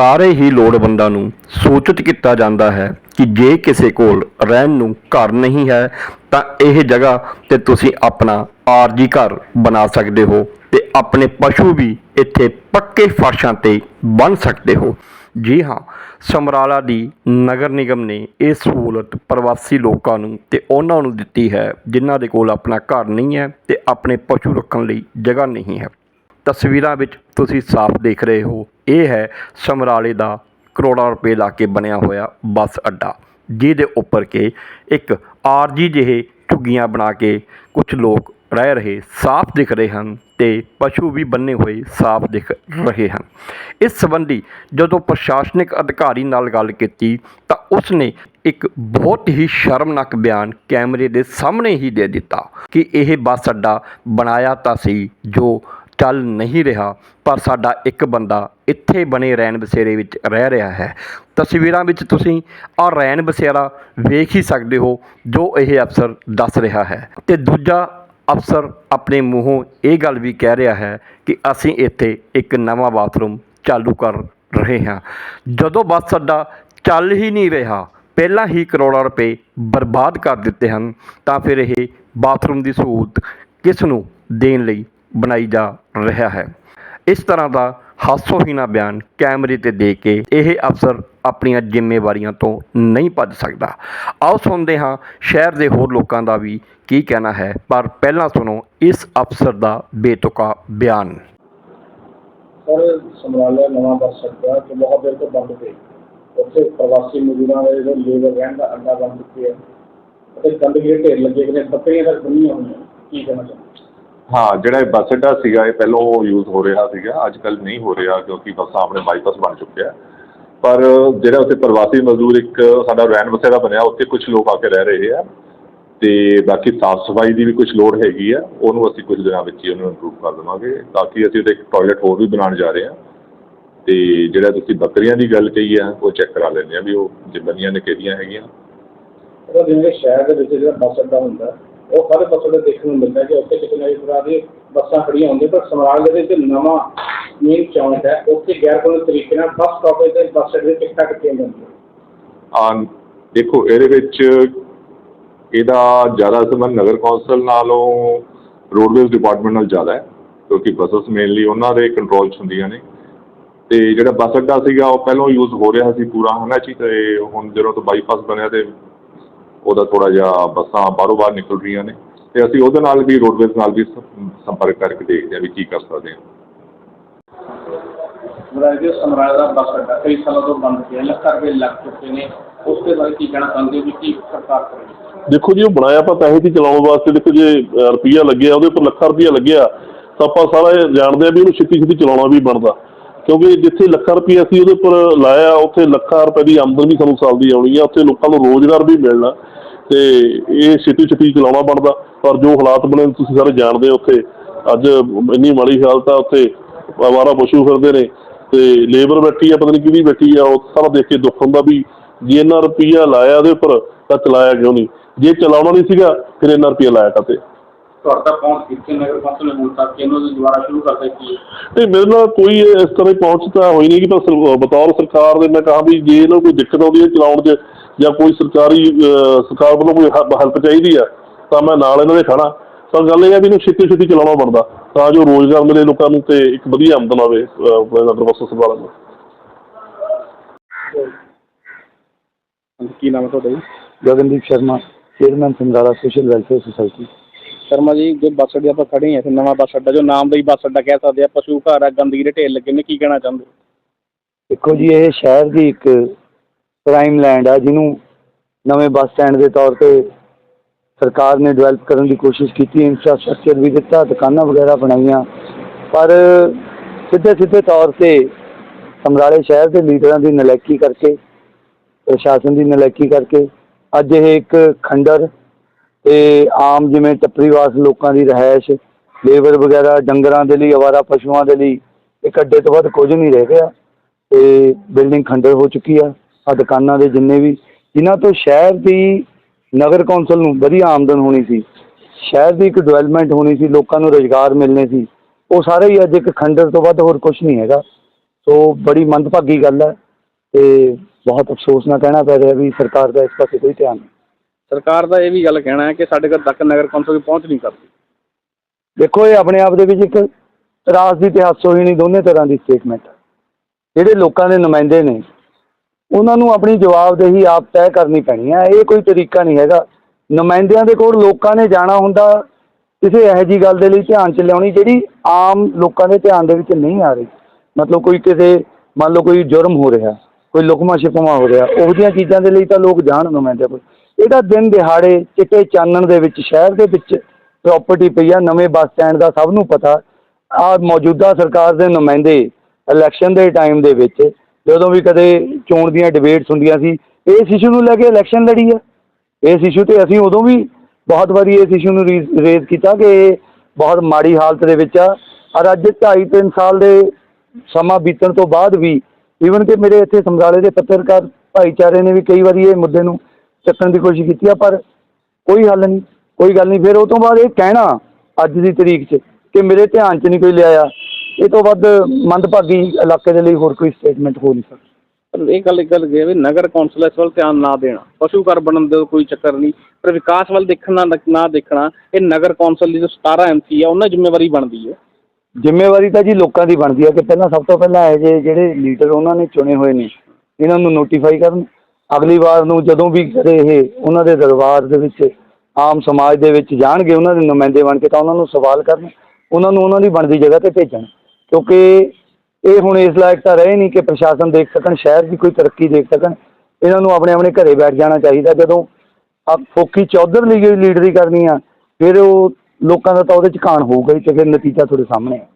ਸਾਰੇ ਹੀ ਲੋੜਵੰਦਾਂ ਨੂੰ ਸੂਚਿਤ ਕੀਤਾ ਜਾਂਦਾ ਹੈ ਕਿ ਜੇ ਕਿਸੇ ਕੋਲ ਰਹਿਣ ਨੂੰ ਘਰ ਨਹੀਂ ਹੈ, ਤਾਂ ਇਹ ਜਗ੍ਹਾ ਤੇ ਤੁਸੀਂ ਆਪਣਾ ਆਰਜੀ ਘਰ ਬਣਾ ਸਕਦੇ ਹੋ ਤੇ ਆਪਣੇ ਪਸ਼ੂ ਵੀ ਇੱਥੇ ਪੱਕੇ ਫਰਸ਼ਾਂ ਤੇ ਬੰਨ ਸਕਦੇ ਹੋ। ਜੀ ਹਾਂ, ਸਮਰਾਲਾ ਦੀ ਨਗਰ ਨਿਗਮ ਨੇ ਇਹ ਸਹੂਲਤ ਪ੍ਰਵਾਸੀ ਲੋਕਾਂ ਨੂੰ ਤੇ ਉਹਨਾਂ ਨੂੰ ਦਿੱਤੀ ਹੈ ਜਿਨ੍ਹਾਂ ਦੇ ਕੋਲ ਆਪਣਾ ਘਰ ਨਹੀਂ ਹੈ ਤੇ ਆਪਣੇ ਪਸ਼ੂ ਰੱਖਣ ਲਈ ਜਗ੍ਹਾ ਨਹੀਂ ਹੈ। ਤਸਵੀਰਾਂ ਵਿੱਚ ਤੁਸੀਂ ਸਾਫ਼ ਦੇਖ ਰਹੇ ਹੋ। ਇਹ ਹੈ ਸਮਰਾਲੇ ਦਾ ਕਰੋੜਾਂ ਰੁਪਏ ਲਾ ਕੇ ਬਣਿਆ ਹੋਇਆ ਬੱਸ ਅੱਡਾ, ਜਿਹਦੇ ਉੱਪਰ ਕਿ ਇੱਕ ਆਰਜੀ ਜਿਹੇ ਝੁੱਗੀਆਂ ਬਣਾ ਕੇ ਕੁਝ ਲੋਕ ਰਹਿ ਰਹੇ, ਸਾਫ਼ ਦਿਖ ਰਹੇ ਹਨ ਤੇ ਪਸ਼ੂ ਵੀ ਬੰਨੇ ਹੋਏ ਸਾਫ਼ ਦਿਖ ਰਹੇ ਹਨ। ਇਸ ਸੰਬੰਧੀ ਜਦੋਂ ਪ੍ਰਸ਼ਾਸਨਿਕ ਅਧਿਕਾਰੀ ਨਾਲ ਗੱਲ ਕੀਤੀ, ਤਾਂ ਉਸਨੇ ਇੱਕ ਬਹੁਤ ਹੀ ਸ਼ਰਮਨਾਕ ਬਿਆਨ ਕੈਮਰੇ ਦੇ ਸਾਹਮਣੇ ਹੀ ਦੇ ਦਿੱਤਾ ਕਿ ਇਹ ਬੱਸ ਅੱਡਾ ਬਣਾਇਆ ਤਾਂ ਸੀ ਜੋ ਚੱਲ ਨਹੀਂ ਰਿਹਾ, ਪਰ ਸਾਡਾ ਇੱਕ ਬੰਦਾ ਇੱਥੇ ਬਣੇ ਰੈਣ ਬਸੇਰੇ ਵਿੱਚ ਰਹਿ ਰਿਹਾ ਹੈ। ਤਸਵੀਰਾਂ ਵਿੱਚ ਤੁਸੀਂ ਆਹ ਰੈਣ ਬਸੇਰਾ ਵੇਖ ਹੀ ਸਕਦੇ ਹੋ, ਜੋ ਇਹ ਅਫਸਰ ਦੱਸ ਰਿਹਾ ਹੈ। ਤੇ ਦੂਜਾ ਅਫਸਰ ਆਪਣੇ ਮੂੰਹੋਂ ਇਹ ਗੱਲ ਵੀ ਕਹਿ ਰਿਹਾ ਹੈ ਕਿ ਅਸੀਂ ਇੱਥੇ ਇੱਕ ਨਵਾਂ ਬਾਥਰੂਮ ਚਾਲੂ ਕਰ ਰਹੇ ਹਾਂ। ਜਦੋਂ ਬੱਸ ਸਾਡਾ ਚੱਲ ਹੀ ਨਹੀਂ ਰਿਹਾ, ਪਹਿਲਾਂ ਹੀ ਕਰੋੜਾਂ ਰੁਪਏ ਬਰਬਾਦ ਕਰ ਦਿੱਤੇ ਹਨ, ਤਾਂ ਫਿਰ ਇਹ ਬਾਥਰੂਮ ਦੀ ਸਹੂਲਤ ਕਿਸ ਨੂੰ ਦੇਣ ਲਈ ਬਣਾਈ ਜਾ ਰਿਹਾ ਹੈ। ਇਸ ਤਰ੍ਹਾਂ ਦਾ ਹਾਸੋਹੀਣਾ ਬਿਆਨ ਕੈਮਰੇ ਤੇ ਦੇ ਕੇ ਇਹ ਅਫਸਰ ਆਪਣੀਆਂ ਜ਼ਿੰਮੇਵਾਰੀਆਂ ਤੋਂ ਨਹੀਂ ਭੱਜ ਸਕਦਾ। ਆਓ ਸੁਣਦੇ ਹਾਂ ਸ਼ਹਿਰ ਦੇ ਹੋਰ ਲੋਕਾਂ ਦਾ ਵੀ ਕੀ ਕਹਿਣਾ ਹੈ, ਪਰ ਪਹਿਲਾਂ ਸੁਣੋ ਇਸ ਅਫਸਰ ਦਾ ਬੇਤੁਕਾ ਬਿਆਨ। ਸਰ, ਸਮਰਾਲਾ ਨਵਾਂ ਬੱਸ ਅੱਡਾ ਜੋ ਬਹੁਤ ਦੇਰ ਤੋਂ ਬੰਦ ਸੀ। ਉੱਥੇ ਪ੍ਰਵਾਸੀ ਮਜ਼ਦੂਰਾਂ ਦੇ ਜਿਹੜੇ ਲੇਬਰ ਰਹਿਣ ਦਾ ਅੱਡਾ ਬਣ ਚੁੱਕਿਆ। ਅਤੇ ਗੰਦਗੀ ਦੇ ਢੇਰ ਲੱਗੇ ਕਿਨੇ ਬੱਕਰੀਆਂ ਤੱਕ ਬੰਨੀਆਂ ਹੋਈਆਂ ਕੀ ਕਹਿਣਾ ਚਾਹੁੰਦੇ ਹਾਂ, ਜਿਹੜਾ ਇਹ ਬੱਸ ਅੱਡਾ ਸੀਗਾ, ਇਹ ਪਹਿਲਾਂ ਉਹ ਯੂਜ਼ ਹੋ ਰਿਹਾ ਸੀਗਾ ਅੱਜ ਕੱਲ੍ਹ ਨਹੀਂ ਹੋ ਰਿਹਾ ਕਿਉਂਕਿ ਬੱਸਾਂ ਆਪਣੇ ਬਾਈਪਾਸ ਬਣ ਚੁੱਕਿਆ ਪਰ ਜਿਹੜਾ ਉੱਥੇ ਪ੍ਰਵਾਸੀ ਮਜ਼ਦੂਰ ਇੱਕ ਸਾਡਾ ਰੈਨ ਬਸੇਰਾ ਬਣਿਆ, ਉੱਥੇ ਕੁਝ ਲੋਕ ਆ ਕੇ ਰਹਿ ਰਹੇ ਆ ਅਤੇ ਬਾਕੀ ਸਾਫ਼ ਸਫ਼ਾਈ ਦੀ ਵੀ ਕੁਝ ਲੋੜ ਹੈਗੀ ਆ, ਉਹਨੂੰ ਅਸੀਂ ਕੁਝ ਦਿਨਾਂ ਵਿੱਚ ਹੀ ਉਹਨੂੰ ਇੰਪਰੂਵ ਕਰ ਦੇਵਾਂਗੇ। ਤਾਂ ਕਿ ਅਸੀਂ ਉਹਦੇ ਇੱਕ ਟਾਇਲਟ ਹੋਰ ਵੀ ਬਣਾਉਣ ਜਾ ਰਹੇ ਹਾਂ ਅਤੇ ਜਿਹੜਾ ਤੁਸੀਂ ਬੱਕਰੀਆਂ ਦੀ ਗੱਲ ਕਹੀ ਆ, ਉਹ ਚੈੱਕ ਕਰਾ ਲੈਂਦੇ ਆ ਵੀ ਉਹ ਜੇ ਬਣੀਆਂ ਨੇ ਕਿਹੜੀਆਂ ਹੈਗੀਆਂ। ਉਹਦਾ ਜਿਵੇਂ ਸ਼ਹਿਰ ਦੇ ਵਿੱਚ ਜਿਹੜਾ ਬੱਸ ਅੱਡਾ ਹੁੰਦਾ, ਉਹ ਸਾਰੇ ਬੱਸ ਅੱਡੇ ਦੇਖਣ ਨੂੰ ਮਿਲਦਾ ਕਿ ਉੱਥੇ ਤਰ੍ਹਾਂ ਦੀ ਬੱਸਾਂ ਖੜੀਆਂ ਹੁੰਦੀਆਂ, ਪਰ ਸਮਰਾਲ ਦੇ ਵਿੱਚ ਨਵਾਂ ਮੇਨ ਚੌਂਕ ਹੈ। ਉੱਥੇ ਗੈਰ ਕਾਨੂੰਨੀ ਤਰੀਕੇ ਨਾਲ ਬੱਸ ਸਟਾਪੇਜ ਤੇ ਬੱਸ ਅੱਡੇ ਦੇ ਟਿਕਟਾਂ ਕੱਟੀਆਂ ਜਾਂਦੀਆਂ। ਆ, ਦੇਖੋ, ਇਹਦੇ ਵਿੱਚ ਇਹਦਾ ਜ਼ਿਆਦਾ ਸੰਬੰਧ ਨਗਰ ਕੌਂਸਲ ਨਾਲੋਂ ਰੋਡਵੇਜ਼ ਡਿਪਾਰਟਮੈਂਟ ਨਾਲ ਜ਼ਿਆਦਾ ਹੈ, ਕਿਉਂਕਿ ਬੱਸਸ ਮੇਨਲੀ ਉਹਨਾਂ ਦੇ ਕੰਟਰੋਲ 'ਚ ਹੁੰਦੀਆਂ ਨੇ। ਤੇ ਜਿਹੜਾ ਬੱਸ ਅੱਡਾ ਸੀਗਾ, ਉਹ ਪਹਿਲਾਂ ਯੂਜ਼ ਹੋ ਰਿਹਾ ਸੀ ਪੂਰਾ, ਹਨਾ ਜੀ? ਤੇ ਹੁਣ ਜਦੋਂ ਤੋਂ ਬਾਈਪਾਸ ਬਣਿਆ ਤੇ ਉਹਦਾ ਥੋੜਾ ਜਿਹਾ ਬੱਸਾਂ ਬਾਹਰੋਂ ਬਾਹਰ ਨਿਕਲ ਰਹੀਆਂ ਨੇ। ਤੇ ਅਸੀਂ ਉਹਦੇ ਨਾਲ ਵੀ ਰੋਡਵੇਜ਼ ਨਾਲ ਵੀ ਸੰ- ਸੰਪਰਕ ਕਰਕੇ ਦੇਖਦੇ ਹਾਂ ਵੀ ਕੀ ਕਰ ਸਕਦੇ ਹਾਂ। ਸਮਰਾਲ ਸਮਰਾਲ ਦਾ ਬੱਸ ਅੱਡਾ ਕਈ ਸਾਲਾਂ ਤੋਂ ਬੰਦ ਪਿਆ ਲੱਖਾਂ ਰੁਪਏ ਲੱਗ ਚੁੱਕੇ ਨੇ। ਉਸ ਦੇ ਬਾਰੇ ਕੀ ਕਹਿਣਾ ਚਾਹੁੰਦੇ ਹੋ ਵੀ ਕੀ ਸਰਕਾਰ ਕਰੇਗੀ? ਦੇਖੋ ਜੀ ਉਹ ਬਣਾਇਆ ਆਪਾਂ ਪੈਸੇ ਦੀ ਚਲਾਉਣ ਵਾਸਤੇ ਦੇਖੋ ਜੇ ਰੁਪਈਆ ਲੱਗਿਆ ਉਹਦੇ ਉੱਪਰ ਲੱਖਾਂ ਰੁਪਈਆ ਲੱਗਿਆ ਤਾਂ ਆਪਾਂ ਸਾਰਾ ਇਹ ਜਾਣਦੇ ਆ ਵੀ ਉਹਨੂੰ ਛੇਤੀ ਛੇਤੀ ਚਲਾਉਣਾ ਵੀ ਬਣਦਾ। ਕਿਉਂਕਿ ਜਿੱਥੇ ਲੱਖਾਂ ਰੁਪਈਆ ਅਸੀਂ ਉਹਦੇ ਉੱਪਰ ਲਾਇਆ ਉੱਥੇ ਲੱਖਾਂ ਰੁਪਏ ਦੀ ਆਮਦਨ ਵੀ ਸਾਨੂੰ ਸਾਲ ਦੀ ਆਉਣੀ ਆ ਉੱਥੇ ਲੋਕਾਂ ਨੂੰ ਰੋਜ਼ਗਾਰ ਵੀ ਮਿਲਣਾ। ਤੇ ਇਹ ਛੇਤੀ ਛੇਤੀ ਚਲਾਉਣਾ ਬਣਦਾ ਪਰ ਜੋ ਹਾਲਾਤ ਬਣੇ ਤੁਸੀਂ ਸਾਰੇ ਜਾਣਦੇ ਹੋ ਉੱਥੇ। ਅੱਜ ਇੰਨੀ ਮਾੜੀ ਹਾਲਤ ਆ ਉੱਥੇ ਆਵਾਰਾ ਪਸ਼ੂ ਫਿਰਦੇ ਨੇ ਤੇ ਲੇਬਰ ਬੈਠੀ ਆ ਪਤਾ ਨਹੀਂ ਕਿਹਦੀ ਬੈਠੀ ਆ ਉਹ ਸਾਰਾ ਦੇਖ ਕੇ ਦੁੱਖ ਹੁੰਦਾ ਵੀ ਜੇ ਇੰਨਾ ਰੁਪਈਆ ਲਾਇਆ ਉਹਦੇ ਉੱਪਰ ਤਾਂ ਚਲਾਇਆ ਕਿਉਂ ਨਹੀਂ? ਜੇ ਚਲਾਉਣਾ ਨਹੀਂ ਸੀਗਾ ਫਿਰ ਇੰਨਾ ਰੁਪਈਆ ਲਾਇਆ ਕਾਤੇ ਤੁਹਾਡਾ ਪਹੁੰਚ ਕਿੱਥੇ? ਨਗਰ ਕੌਂਸਲ ਨੇ ਹੁਣ ਤੱਕ ਇਹਨੂੰ ਦੁਬਾਰਾ ਸ਼ੁਰੂ ਕਰ ਦਿੱਤੀ ਨਹੀਂ ਮੇਰੇ ਨਾਲ ਕੋਈ ਇਸ ਤਰ੍ਹਾਂ ਪਹੁੰਚ ਤਾਂ ਹੋਈ ਨਹੀਂ ਕਿ ਸਰ- ਬਤੌਰ ਸਰਕਾਰ ਦੇ ਮੈਂ ਕਹਾਂ ਵੀ ਜੇ ਇਹਨੂੰ ਕੋਈ ਦਿੱਕਤ ਆਉਂਦੀ ਹੈ ਚਲਾਉਣ 'ਚ ਜਾਂ ਕੋਈ ਸਰਕਾਰੀ ਸਰਕਾਰ ਵੱਲੋਂ ਕੋਈ ਹੈਲਪ ਚਾਹੀਦੀ ਆ ਤਾਂ ਮੈਂ ਨਾਲ ਇਹਨਾਂ ਦੇ ਖੜਾ ਪਰ ਗੱਲ ਇਹ ਹੈ ਵੀ ਇਹਨੂੰ ਛੇਤੀ ਛੇਤੀ ਚਲਾਉਣਾ ਬਣਦਾ ਤਾਂ ਜੋ ਰੋਜ਼ਗਾਰ ਮਿਲੇ ਲੋਕਾਂ ਨੂੰ ਤੇ ਇੱਕ ਵਧੀਆ ਆਮਦਨ ਆਵੇ ਬੱਸ ਸੰਭਾਲਣ ਨੂੰ। ਕੀ ਨਾਮ ਹੈ ਤੁਹਾਡਾ ਜੀ? Gagandeep Sharma chairman Samrala social welfare society. Sharma ji ਜੋ ਬੱਸ ਅੱਡੇ ਆਪਾਂ ਖੜੇ ਹਾਂ ਨਵਾਂ ਬੱਸ ਅੱਡਾ ਜੋ ਨਾਮ ਦਾ ਹੀ ਬੱਸ ਅੱਡਾ ਕਹਿ ਸਕਦੇ ਆ ਪਸ਼ੂ ਘਰ ਆ ਗੰਦਗੀ ਦੇ ਢੇਰ ਲੱਗੇ ਨੇ ਕੀ ਕਹਿਣਾ ਚਾਹੁੰਦੇ? ਦੇਖੋ ਜੀ ਇਹ ਸ਼ਹਿਰ ਦੀ ਇੱਕ ਪ੍ਰਾਈਮ ਲੈਂਡ ਆ, ਜਿਹਨੂੰ ਨਵੇਂ ਬੱਸ ਸਟੈਂਡ ਦੇ ਤੌਰ ਤੇ ਸਰਕਾਰ ਨੇ ਡਿਵੈਲਪ ਕਰਨ ਦੀ ਕੋਸ਼ਿਸ਼ ਕੀਤੀ ਇਨਫਰਾਸਟ੍ਰਕਚਰ ਵੀ ਦਿੱਤਾ, ਦੁਕਾਨਾਂ ਵਗੈਰਾ ਬਣਾਈਆਂ। ਪਰ ਸਿੱਧੇ ਸਿੱਧੇ ਤੌਰ ਤੇ ਸਮਰਾਲੇ ਸ਼ਹਿਰ ਦੇ ਲੀਡਰਾਂ ਦੀ ਨਲਾਇਕੀ ਕਰਕੇ, ਪ੍ਰਸ਼ਾਸਨ ਦੀ ਨਲਾਇਕੀ ਕਰਕੇ, ਅੱਜ ਇਹ ਇੱਕ ਖੰਡਰ ਤੇ ਆਮ ਜਿਵੇਂ ਟੱਪਰੀਵਾਸ ਲੋਕਾਂ ਦੀ ਰਹਿائش ਲੇਬਰ ਵਗੈਰਾ, ਡੰਗਰਾਂ ਦੇ ਲਈ ਆਵਾਰਾ ਪਸ਼ੂਆਂ ਦੇ ਲਈ, ਇੱਕ ਅੱਡੇ ਤੋਂ ਵੱਧ ਕੁਝ ਨਹੀਂ ਰਹਿ ਗਿਆ ਤੇ ਬਿਲਡਿੰਗ ਖੰਡਰ ਹੋ ਚੁੱਕੀ ਆ। ਆ ਦੁਕਾਨਾਂ ਦੇ ਜਿੰਨੇ ਵੀ ਜਿਨ੍ਹਾਂ ਤੋਂ ਸ਼ਹਿਰ ਦੀ ਨਗਰ ਕੌਂਸਲ ਨੂੰ ਵਧੀਆ ਆਮਦਨ ਹੋਣੀ ਸੀ ਸ਼ਹਿਰ ਦੀ ਇੱਕ ਡਿਵੈਲਪਮੈਂਟ ਹੋਣੀ ਸੀ ਲੋਕਾਂ ਨੂੰ ਰੋਜ਼ਗਾਰ ਮਿਲਣੇ ਸੀ ਉਹ ਸਾਰੇ ਹੀ ਅੱਜ ਇੱਕ ਖੰਡਰ ਤੋਂ ਵੱਧ ਹੋਰ ਕੁਝ ਨਹੀਂ ਹੈਗਾ। ਸੋ ਬੜੀ ਮੰਦਭਾਗੀ ਗੱਲ ਹੈ ਤੇ ਬਹੁਤ ਅਫਸੋਸ ਨਾਲ ਕਹਿਣਾ ਪੈ ਰਿਹਾ ਵੀ ਸਰਕਾਰ ਦਾ ਇਸ ਪਾਸੇ ਕੋਈ ਧਿਆਨ ਨਹੀਂ। ਸਰਕਾਰ ਦਾ ਇਹ ਵੀ ਗੱਲ ਕਹਿਣਾ ਹੈ ਕਿ ਸਾਡੇ ਘਰ ਤੱਕ ਨਗਰ ਕੌਂਸਲ ਦੀ ਪਹੁੰਚ ਨਹੀਂ ਕਰਦੀ ਦੇਖੋ ਇਹ ਆਪਣੇ ਆਪ ਦੇ ਵਿੱਚ ਇੱਕ ਤਰਾਸ ਦੀ ਤੇ ਹਾਸੋਹੀਣੀ ਦੋਨੇ ਤਰ੍ਹਾਂ ਦੀ ਸਟੇਟਮੈਂਟ ਜਿਹੜੇ ਲੋਕਾਂ ਦੇ ਨੁਮਾਇੰਦੇ ਨੇ ਉਹਨਾਂ ਨੂੰ ਆਪਣੀ ਜਵਾਬਦੇਹੀ ਆਪ ਤੈਅ ਕਰਨੀ ਪੈਣੀ ਹੈ ਇਹ ਕੋਈ ਤਰੀਕਾ ਨਹੀਂ ਹੈਗਾ। ਨੁਮਾਇੰਦਿਆਂ ਦੇ ਕੋਲ ਲੋਕਾਂ ਨੇ ਜਾਣਾ ਹੁੰਦਾ, ਕਿਸੇ ਇਹੋ ਜਿਹੀ ਗੱਲ ਦੇ ਲਈ ਧਿਆਨ ਚ ਲਿਆਉਣੀ ਜਿਹੜੀ ਆਮ ਲੋਕਾਂ ਦੇ ਧਿਆਨ ਦੇ ਵਿੱਚ ਨਹੀਂ ਆ ਰਹੀ। ਮਤਲਬ ਕੋਈ ਕਿਸੇ, ਮੰਨ ਲਓ ਕੋਈ ਜੁਰਮ ਹੋ ਰਿਹਾ, ਕੋਈ ਲੁਕਮਾ ਛਿਪਮਾ ਹੋ ਰਿਹਾ, ਉਹੋ ਜਿਹੀਆਂ ਚੀਜ਼ਾਂ ਦੇ ਲਈ ਤਾਂ ਲੋਕ ਜਾਣ ਨੁਮਾਇੰਦਿਆਂ ਕੋਲ। ਇਹਦਾ ਦਿਨ ਦਿਹਾੜੇ ਚਿੱਟੇ ਚਾਨਣ ਦੇ ਵਿੱਚ, ਸ਼ਹਿਰ ਦੇ ਵਿੱਚ ਪ੍ਰਾਪਰਟੀ ਪਈ ਆ, ਨਵੇਂ ਬੱਸ ਸਟੈਂਡ ਦਾ ਸਭ ਨੂੰ ਪਤਾ। ਆ ਮੌਜੂਦਾ ਸਰਕਾਰ ਦੇ ਨੁਮਾਇੰਦੇ ਇਲੈਕਸ਼ਨ ਦੇ ਟਾਈਮ ਦੇ ਵਿੱਚ ਜਦੋਂ ਵੀ ਕਦੇ ਚੋਣ ਦੀਆਂ ਡਿਬੇਟਸ ਹੁੰਦੀਆਂ ਸੀ। ਇਸ ਇਸ਼ੂ ਨੂੰ ਲੈ ਕੇ ਇਲੈਕਸ਼ਨ ਲੜੀ ਆ। ਇਸ ਇਸ਼ੂ ਤੇ ਅਸੀਂ ਉਦੋਂ ਵੀ ਬਹੁਤ ਵਾਰੀ ਇਸ ਇਸ਼ੂ ਨੂੰ ਰੇਜ਼ ਕੀਤਾ ਕਿ ਇਹ ਬਹੁਤ ਮਾੜੀ ਹਾਲਤ ਦੇ ਵਿੱਚ ਆ। ਔਰ ਅੱਜ 2.5 3 ਸਾਲ ਦੇ ਸਮਾਂ ਬੀਤਣ ਤੋਂ ਬਾਅਦ ਵੀ ਈਵਨ ਕਿ ਮੇਰੇ ਇੱਥੇ ਸਮਰਾਲੇ ਦੇ ਪੱਤਰਕਾਰ ਭਾਈਚਾਰੇ ਨੇ ਵੀ ਕਈ ਵਾਰੀ ਇਹ ਮੁੱਦੇ ਨੂੰ ਚੱਕਣ ਦੀ ਕੋਸ਼ਿਸ਼ ਕੀਤੀ ਆ, ਪਰ ਕੋਈ ਹੱਲ ਨਹੀਂ, ਕੋਈ ਗੱਲ ਨਹੀਂ। ਫਿਰ ਉਹ ਤੋਂ ਬਾਅਦ ਇਹ ਕਹਿਣਾ ਅੱਜ ਦੀ ਤਰੀਕ 'ਚ ਕਿ ਮੇਰੇ ਧਿਆਨ 'ਚ ਨਹੀਂ ਕੋਈ ਲਿਆਇਆ। ਇਹ ਤੋਂ ਵੱਧ ਮੰਦਭਾਗੀ ਇਲਾਕੇ ਦੇ ਲਈ ਹੋਰ ਕੋਈ ਸਟੇਟਮੈਂਟ ਹੋ ਨਹੀਂ ਸਕਦੀ। ਪਰ ਇਹ ਗੱਲ ਇੱਕ ਗੱਲ ਹੈ ਵੀ ਨਗਰ ਕੌਂਸਲ ਇਸ ਵੱਲ ਧਿਆਨ ਨਾ ਦੇਣਾ ਪਸ਼ੂ ਘਰ ਬਣਨ ਦੇ ਕੋਈ ਚੱਕਰ ਨਹੀਂ ਪਰ ਵਿਕਾਸ ਵੱਲ ਦੇਖਣਾ ਨਾ- ਦੇਖਣਾ ਇਹ ਨਗਰ ਕੌਂਸਲ ਦੀ ਜੋ 17 ਐਮਸੀ ਆ ਉਹਨਾਂ ਦੀ ਜ਼ਿੰਮੇਵਾਰੀ ਬਣਦੀ ਹੈ। ਜ਼ਿੰਮੇਵਾਰੀ ਤਾਂ ਜੀ ਲੋਕਾਂ ਦੀ ਬਣਦੀ ਹੈ ਕਿ ਪਹਿਲਾਂ ਸਭ ਤੋਂ ਪਹਿਲਾਂ ਇਹ ਜੇ ਜਿਹੜੇ ਲੀਡਰ ਉਹਨਾਂ ਨੇ ਚੁਣੇ ਹੋਏ ਨੇ ਇਹਨਾਂ ਨੂੰ ਨੋਟੀਫਾਈ ਕਰਨ। ਅਗਲੀ ਵਾਰ ਨੂੰ ਜਦੋਂ ਵੀ ਕਦੇ ਇਹ ਉਹਨਾਂ ਦੇ ਦਰਬਾਰ ਦੇ ਵਿੱਚ ਆਮ ਸਮਾਜ ਦੇ ਵਿੱਚ ਜਾਣਗੇ ਉਹਨਾਂ ਦੇ ਨੁਮਾਇੰਦੇ ਬਣ ਕੇ ਤਾਂ ਉਹਨਾਂ ਨੂੰ ਸਵਾਲ ਕਰਨ ਉਹਨਾਂ ਨੂੰ ਉਹਨਾਂ ਦੀ ਬਣਦੀ ਜਗ੍ਹਾ ਤੇ ਭੇਜਣ। ਕਿਉਂਕਿ ਇਹ ਹੁਣ ਇਸ ਲਾਇਕ ਤਾਂ ਰਹੇ ਨਹੀਂ ਕਿ ਪ੍ਰਸ਼ਾਸਨ ਦੇਖ ਸਕਣ, ਸ਼ਹਿਰ ਦੀ ਕੋਈ ਤਰੱਕੀ ਦੇਖ ਸਕਣ। ਇਹਨਾਂ ਨੂੰ ਆਪਣੇ ਆਪਣੇ ਘਰੇ ਬੈਠ ਜਾਣਾ ਚਾਹੀਦਾ। ਜਦੋਂ ਆ ਫੋਕੀ ਚੌਧਰ ਲਈ ਲੀਡਰੀ ਕਰਨੀ ਆ, ਫਿਰ ਉਹ ਲੋਕਾਂ ਦਾ ਤਾਂ ਉਹਦੇ ਚ ਕਾਣ ਹੋਊਗਾ ਹੀ ਤੇ ਫਿਰ ਨਤੀਜਾ ਤੁਹਾਡੇ ਸਾਹਮਣੇ ਆ।